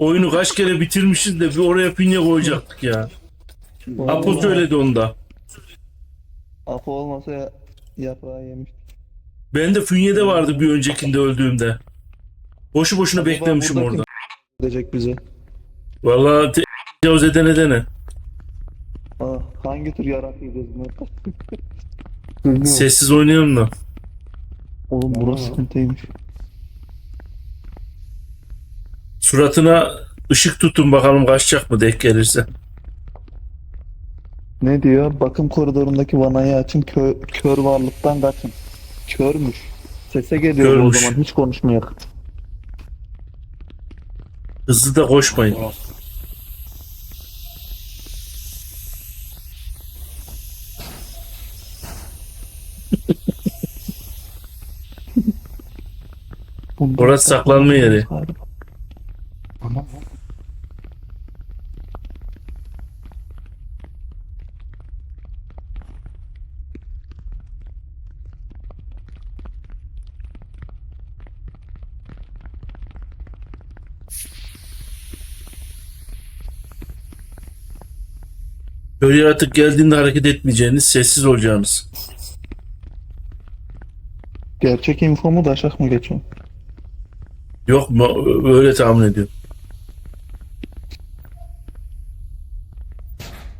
Oyunu kaç kere bitirmişiz de bir oraya pinye koyacaktık ya. Apo söyledi onda. Apo olmasa ya, yaprağı yemiş. Ben de Fünye'de vardı bir öncekinde öldüğümde. Boşu boşuna beklemişim burada orada. Edecek bize. Vallahi te- tecavüz edene dene. Aa, hangi tür yarak yiyeceğiz bunu? Sessiz oynayalım da. Oğlum burası sıkıntıymış. Suratına ışık tutun bakalım kaçacak mı denk gelirse. Ne diyor? Bakım koridorundaki vanayı açın, kö kör varlıktan kaçın. Körmüş. Sese geliyor o zaman, hiç konuşmayak. Hızlı da koşmayın. Orası saklanma yeri. Galiba. Yaratık geldiğinde hareket etmeyeceğiniz, sessiz olacağınız. Gerçek info mu daşak mı geçiyor? Yok mu? Öyle tahmin ediyorum.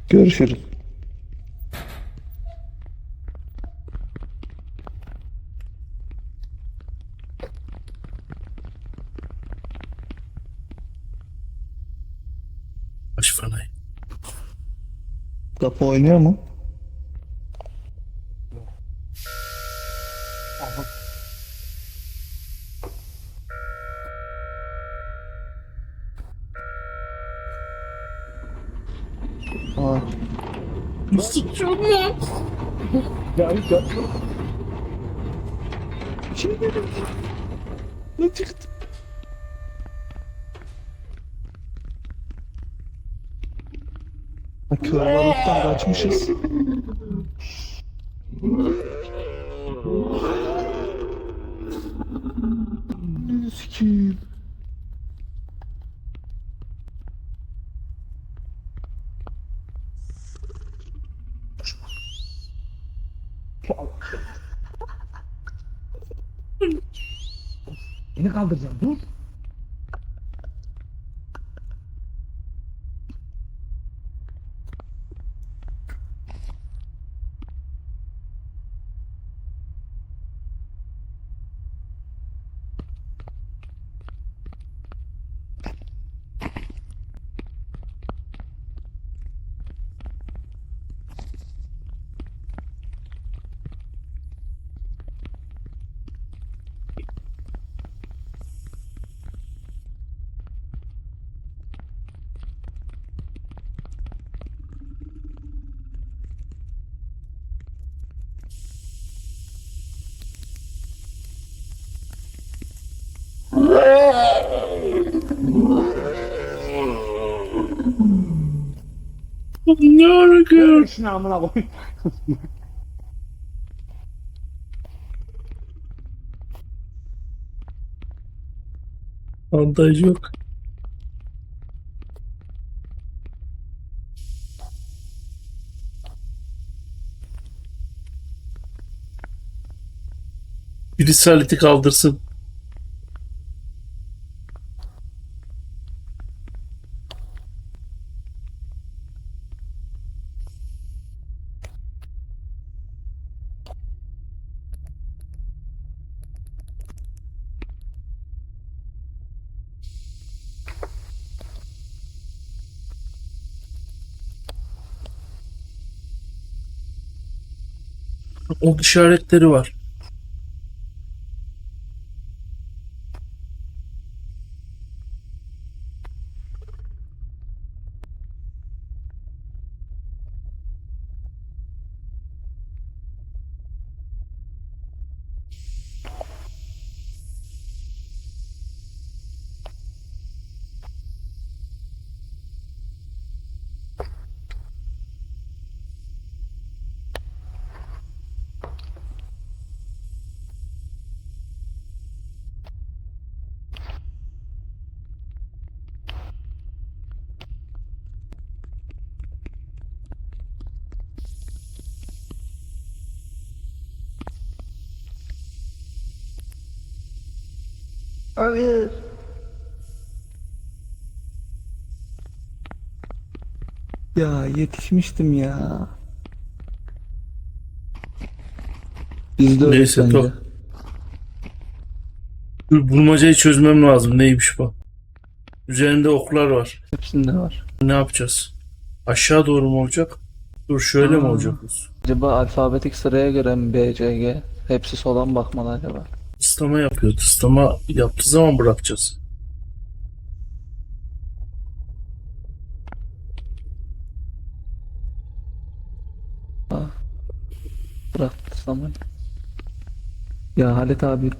Görüşürüz. Kapı oynuyor mu? Aa, ne çıktı? Ha, Kör Ne sikiyim? Beni kaldıracağım dur. Ne hareket? Şunu amına koy. Bandaj yok. Birisi aleti kaldırsın. Ok işaretleri var. Hayır. Ya yetişmiştim ya. Biz de öyle Neyse, bence. tamam. Dur bulmacayı çözmem lazım. Neymiş bu? Üzerinde oklar var. Hepsinde var. Ne yapacağız? Aşağı doğru mu olacak? Dur şöyle mi Aa. olacak? bu? Acaba alfabetik sıraya göre mi B, C, G? Hepsi sola mı bakmalı acaba? Islama yapıyor. Islama yaptığı zaman bırakacağız. Bıraktı zaman. Ya Halit abi.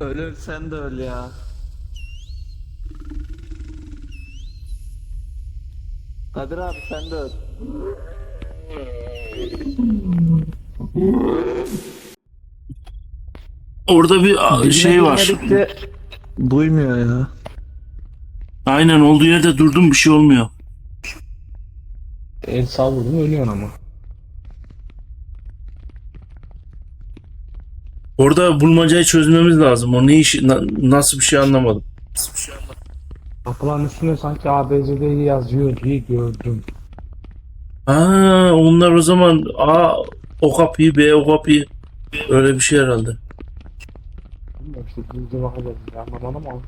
Öl öl sen de öl ya. Kadir abi sen de öl. Orada bir şey var. Duymuyor ya. Aynen olduğu yerde durdum bir şey olmuyor. El sağ vurdun ölüyorsun ama. Orada bulmacayı çözmemiz lazım. O ne işi na- nasıl bir şey anlamadım. Kapıların üstünde sanki ABCD'yi yazıyor diye gördüm. Ha, onlar o zaman A o kapıyı B o kapıyı öyle bir şey herhalde. Bilmiyorum işte gizli bakacağız. Anlamadım ama.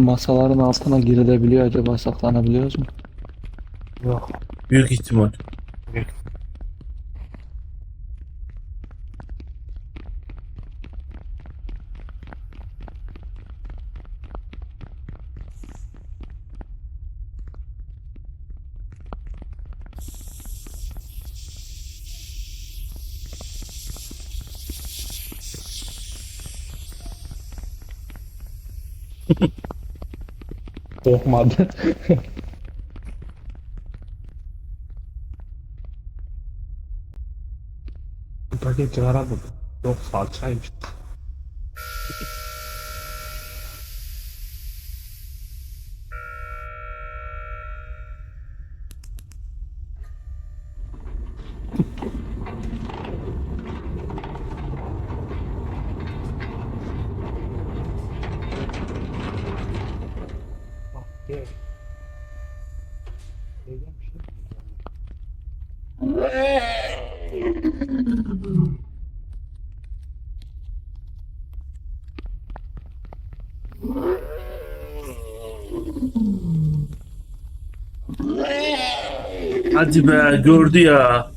Masaların altına girilebiliyor acaba saklanabiliyoruz mu? Yok. Büyük ihtimal. Korkmadı. Bu paket çıkaramadım. Yok salçaymış. Gel. Gel bir şey. Hadi be gördü ya.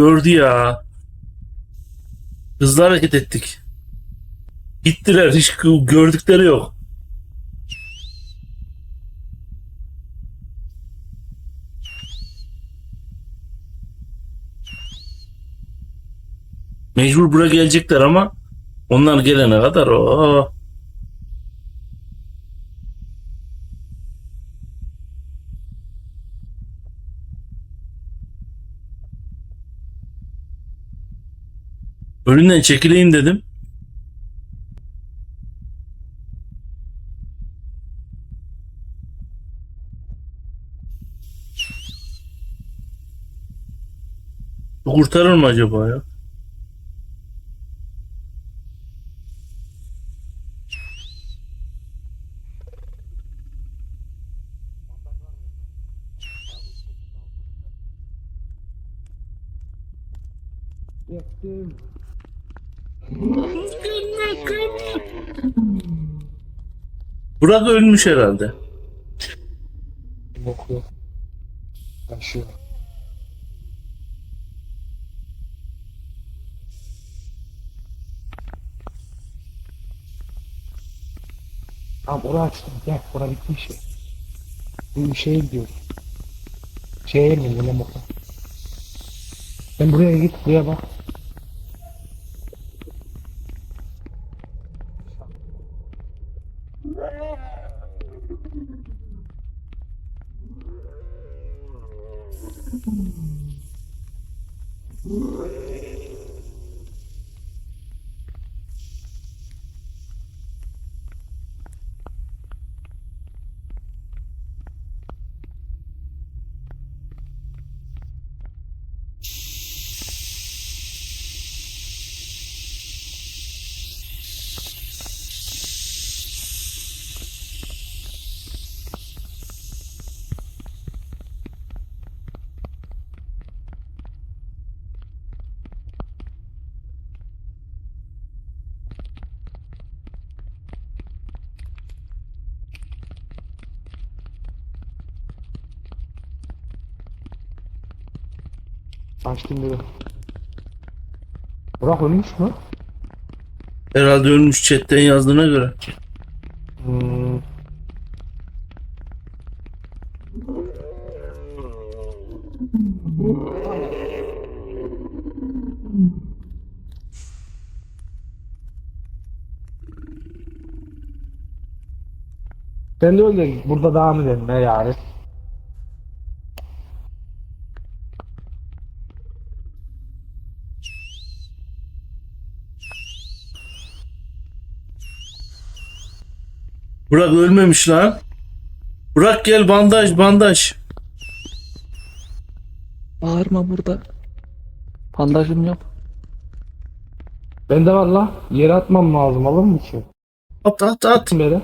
Gördü ya. Hızlı hareket ettik. Gittiler hiç gördükleri yok. Mecbur buraya gelecekler ama onlar gelene kadar o. Önünden çekileyim dedim. Kurtarır mı acaba ya? Burak ölmüş herhalde. Yok yok. Yaşıyor. Tamam orayı açtım. Gel oraya bitti şey. Bu şeye gidiyorum. Şehir mi ne bakın. Sen buraya git buraya bak. Açtım dedi. Burak ölmüş mü? Herhalde ölmüş chatten yazdığına göre. Hmm. Ben de öyle burada devam edelim ne yani. Burak ölmemiş lan. Burak gel bandaj bandaj. Bağırma burada. Bandajım yok. Bende var la. Yere atmam lazım alır mı ki? At at at. Attım yere.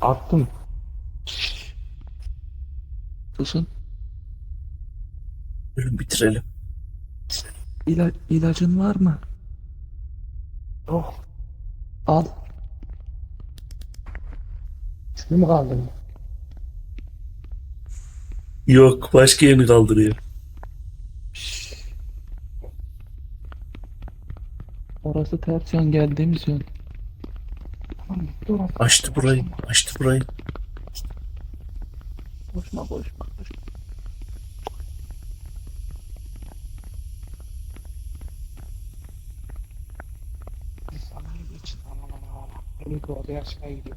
Attım. Susun. Ölüm bitirelim. İla ilacın var mı? Yok. Al. Şunu mu kaldın? Yok başka yerini kaldırıyor. Orası ters yön geldiğimiz yön. Tamam. Açtı burayı. Açtı burayı. Koşma koşma koşma. Sana geç. Aman aman aman. Beni de odaya aşağıya gidiyor.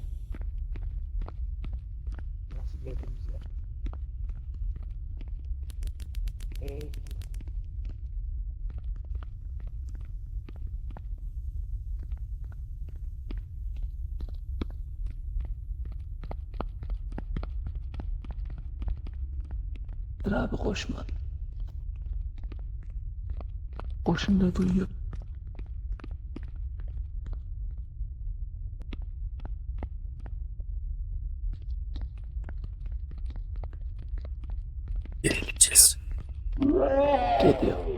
Nasıl geldiğimiz yer? Ee, Dur abi koşma. Koşun da duyuyor. Geri gideceğiz. Geliyor. Yatmış.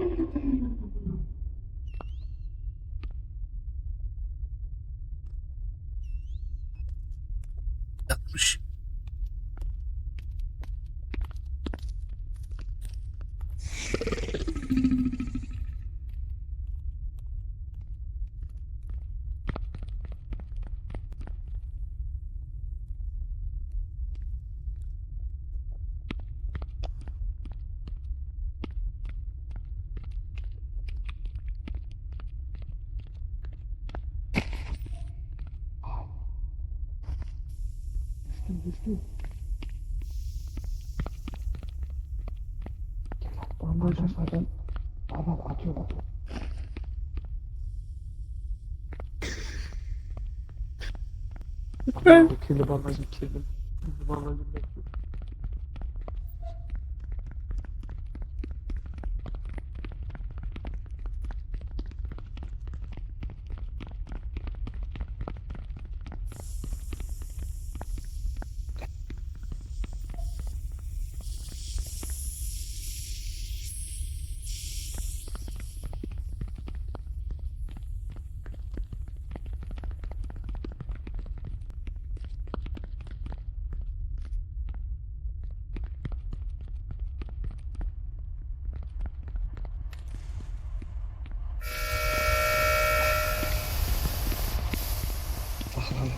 Bandajım zaten. Baba atıyor atıyor. Kirli bandajım kirli. Kirli bandajım bekliyor.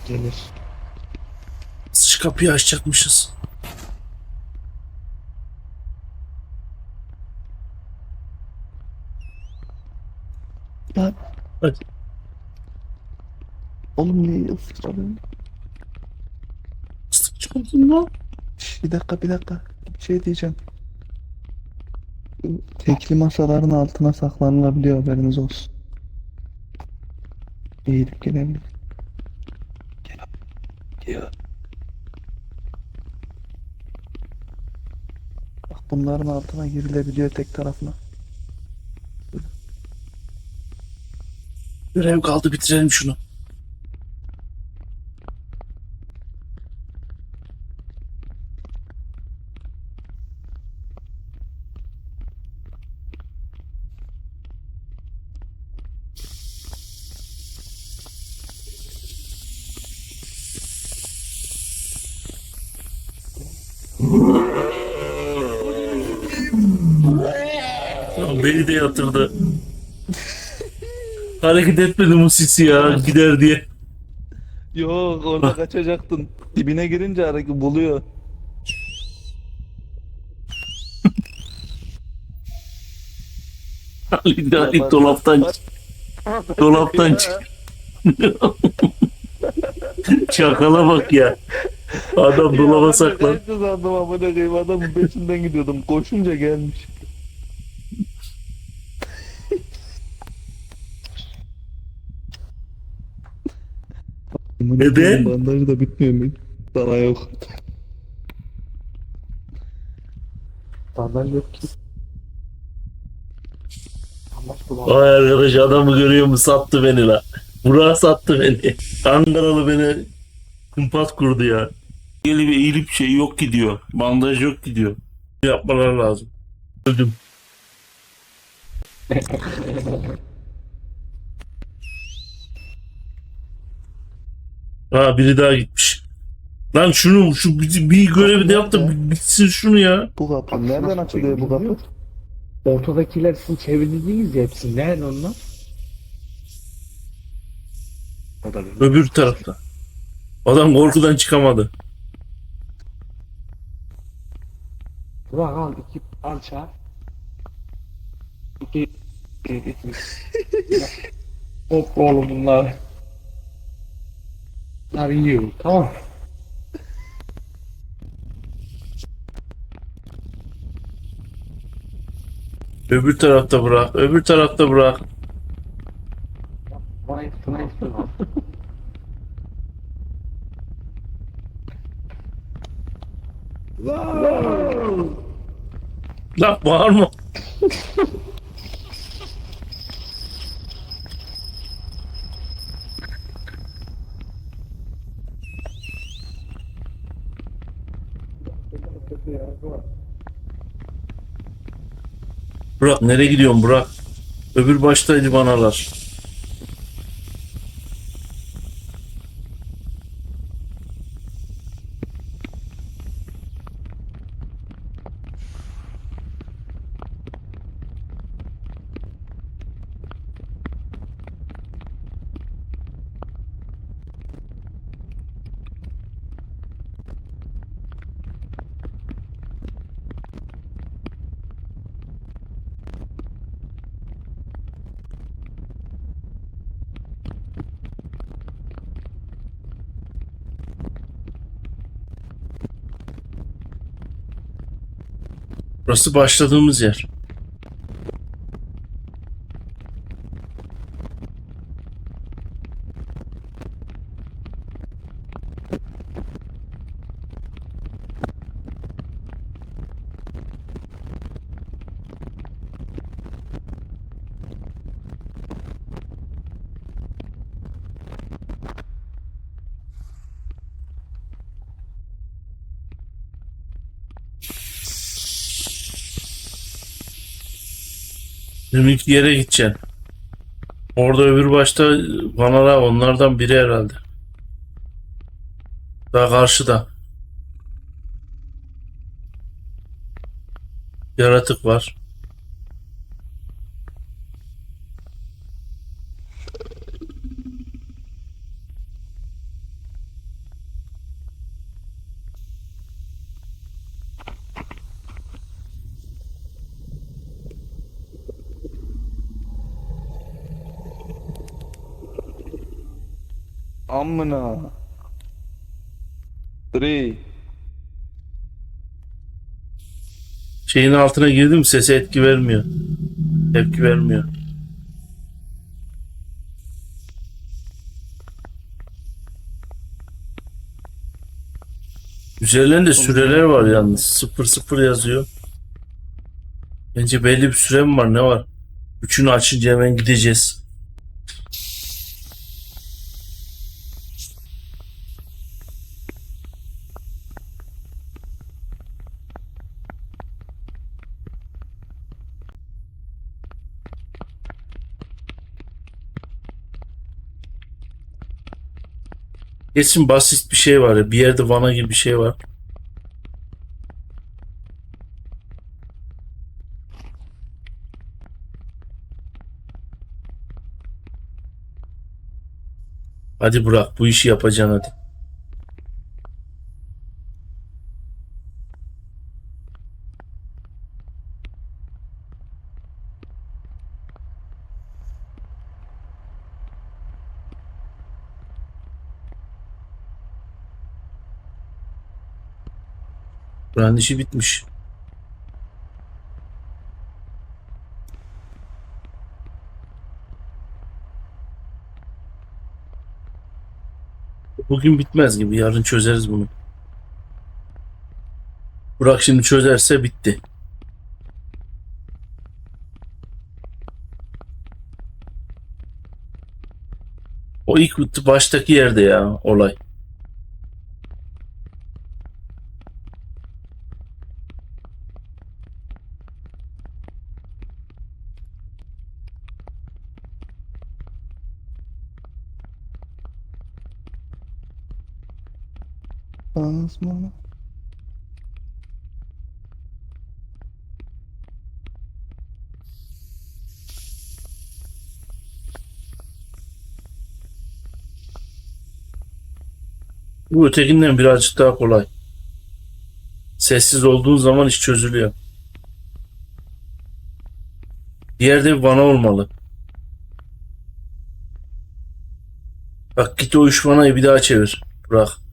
Gelir. Şu kapıyı açacakmışız. Lan. Hadi. Oğlum niye ısıralım? Sık çıkardın lan. Bir dakika bir dakika. Bir şey diyeceğim. Tekli masaların altına saklanılabiliyor haberiniz olsun. Eğilip gelebilir. Gel abi. Gel. Bak bunların altına girilebiliyor tek tarafına. Görev kaldı bitirelim şunu. Ya Beni de yatırdı. Hareket etmedi musisi ya gider diye. Yok orada kaçacaktın. Dibine girince hareket buluyor. Ali Ali dolaptan dolaptan çık. Çakala bak ya. Adam dolaba saklan. Ben de sandım amına koyayım adamın peşinden gidiyordum. Koşunca gelmiş. Neden? Bandajı da bitmiyor mu? Sana yok. Bandaj yok ki. Bandaj bulamam. Vay arkadaş adamı görüyor mu sattı beni la. Burak sattı beni. Ankaralı beni kumpas kurdu ya. Gelip eğilip şey yok gidiyor. Bandaj yok gidiyor. Yapmalar lazım. Öldüm. Ha biri daha gitmiş. Lan şunu şu bir, bir görevi de yaptı bitsin şunu ya. Bu kapı. Nereden açılıyor bu kapı? Ortadakiler sizin çevirdiniz ya hepsi. Nerede onlar? O da benim. Öbür tarafta. Adam korkudan çıkamadı. Burak al iki parça. İki. iki. Hop oğlum bunlar. Bunlar yiyor. Tamam. Öbür tarafta bırak. Öbür tarafta bırak. Lan bağırma. Burak nereye gidiyorsun Burak? Öbür baştaydı banalar. Burası başladığımız yer. Deminki yere gideceksin. Orada öbür başta vanalar onlardan biri herhalde. Daha karşıda. Yaratık var. Amına. Three. Şeyin altına girdim sese etki vermiyor. Tepki vermiyor. Üzerlerinde süreler var yalnız. 0-0 yazıyor. Bence belli bir süre mi var ne var? Üçünü açınca hemen gideceğiz. Kesin basit bir şey var ya. Bir yerde vana gibi bir şey var. Hadi bırak bu işi yapacaksın hadi. Buranın işi bitmiş. Bugün bitmez gibi. Yarın çözeriz bunu. Burak şimdi çözerse bitti. O ilk baştaki yerde ya olay. Asmana. Bu ötekinden birazcık daha kolay. Sessiz olduğun zaman iş çözülüyor. Bir yerde bir vana olmalı. Bak git o üç vanayı bir daha çevir. Bırak.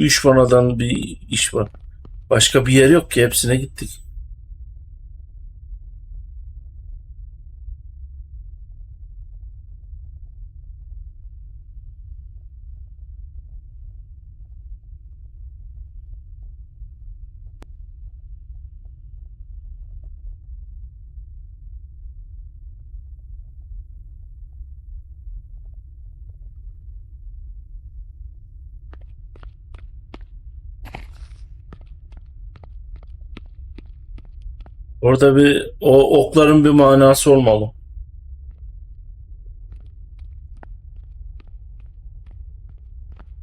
Üç vanadan bir iş var. Başka bir yer yok ki hepsine gittik. Orada bir o okların bir manası olmalı.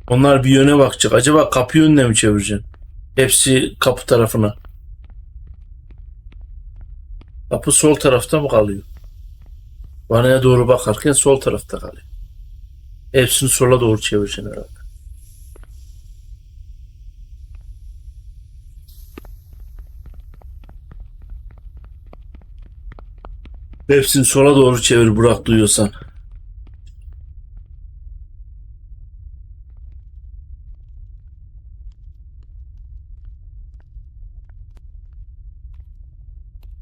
Onlar bir yöne bakacak. Acaba kapı yönüne mi çevireceksin? Hepsi kapı tarafına. Kapı sol tarafta mı kalıyor? Vanaya doğru bakarken sol tarafta kalıyor. Hepsini sola doğru çevireceksin herhalde. Hepsini sola doğru çevir Burak duyuyorsan.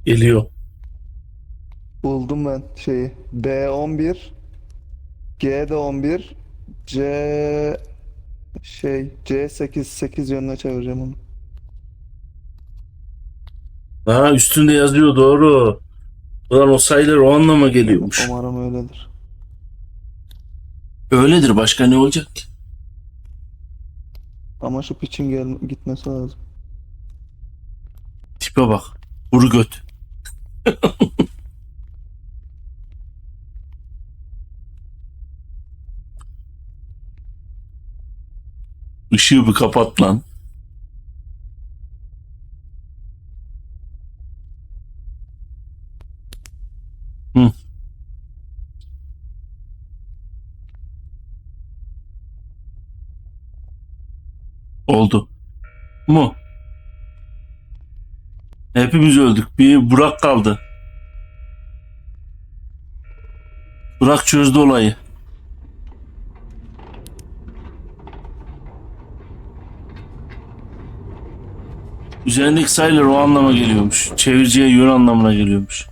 Geliyor. Buldum ben şeyi. B11 G'de 11 C şey C8 8 yönüne çevireceğim onu. Ha üstünde yazıyor doğru. Ulan o sayılar o anlama geliyormuş. Umarım öyledir. Öyledir başka ne olacak ki? Ama şu piçin gel gitmesi lazım. Tipe bak. Kuru göt. Işığı bir kapat lan. Oldu. Mu? Hepimiz öldük. Bir Burak kaldı. Burak çözdü olayı. Üzerindeki sayılar o anlama geliyormuş. Çevireceği yön anlamına geliyormuş.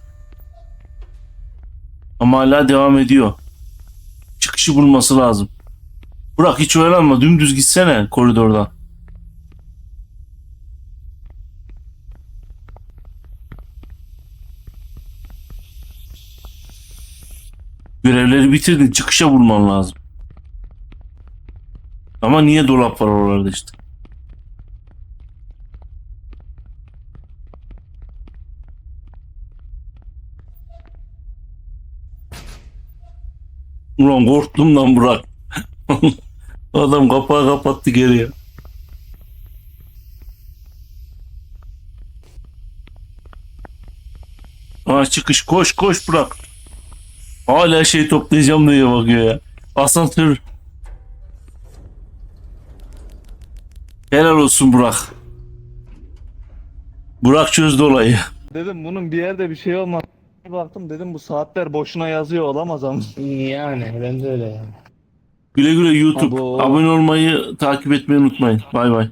Ama hala devam ediyor. Çıkışı bulması lazım. Burak hiç oyalanma. Dümdüz gitsene koridordan. Görevleri bitirdin. Çıkışa bulman lazım. Ama niye dolap var oralarda işte? Ulan korktum lan Burak. Adam kapağı kapattı geriye. Aa çıkış koş koş Burak. Hala şey toplayacağım diye bakıyor ya. Asansör. Helal olsun Burak. Burak çözdü olayı. Dedim bunun bir yerde bir şey olmaz. Bir baktım dedim bu saatler boşuna yazıyor olamaz ama. Yani ben de öyle yani. Güle güle YouTube. Abo. Abone olmayı, takip etmeyi unutmayın. Bay bay.